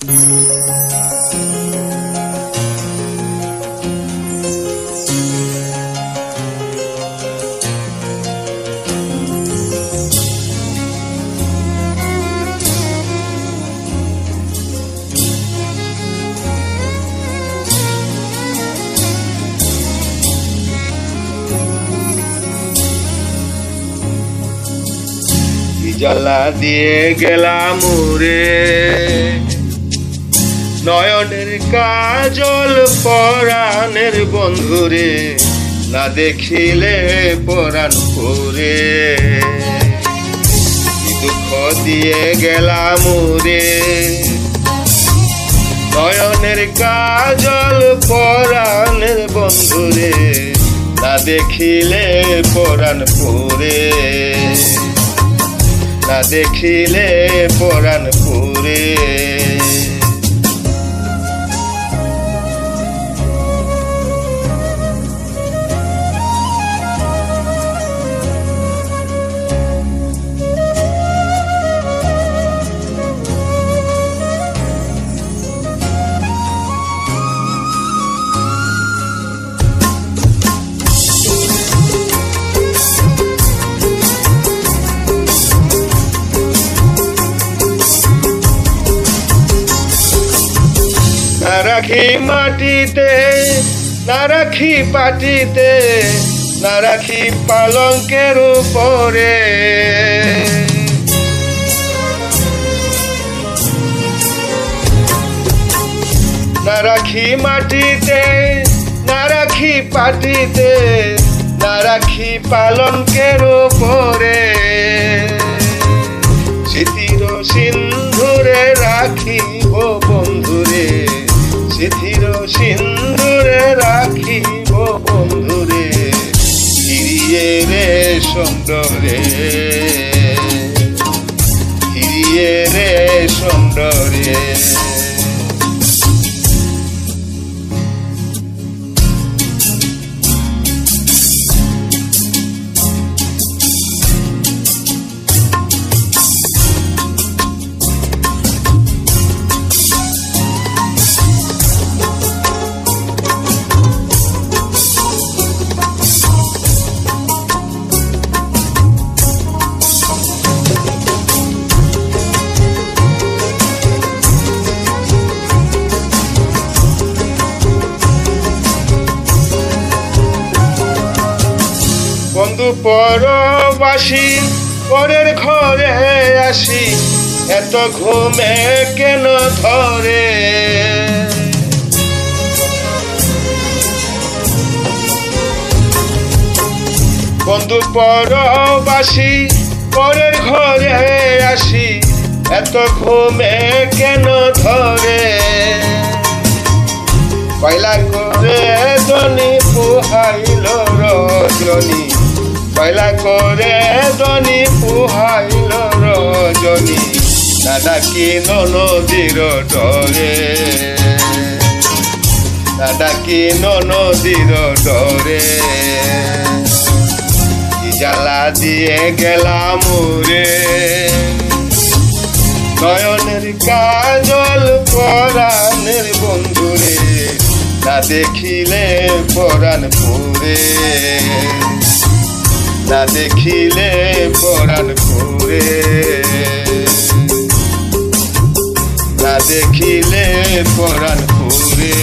জ্বালা দিয়ে গেলাম রে? নয়নের কাজল পরাণের বন্ধুরে না দেখিলে পরাণ পরে কি দুঃখ দিয়ে গেলাম রে। নয়নের কাজল পরাণের বন্ধুরে না দেখিলে পরাণ পরে না দেখিলে পরাণ পুরে রাখি মাটিতে না রাখি পাটিতে না রাখি পালঙ্কের উপরে। না রাখি মাটিতে না রাখি পাটিতে না রাখি পালঙ্কের উপরে। সিন্ধুরে রাখিব বন্ধুরে হিরিয়ে রে সুন্দরে। হিরিয়ে রে সুন্দরে। বন্ধু পরবাসী, পরের ঘরে আসি। এত ঘুমে কেন ধরে? বন্ধু পরবাসী, পরের ঘরে আসি। এত ঘুমে কেন ধরে? পয়লা করে দনি পুহাইল রজনী। পয়লা করে দনি পুহাইল রজনী। দাদা কি নদীর ডরে? দাদা কি নদীর ডরে? জ্বালা দিয়ে গেলাম রে? নয়নের কাজল পরাণের বন্ধুরে না দেখিলে পরাণ পুরে না দেখিলে পরাণ ঘুরে না দেখিলে পরাণ ঘুরে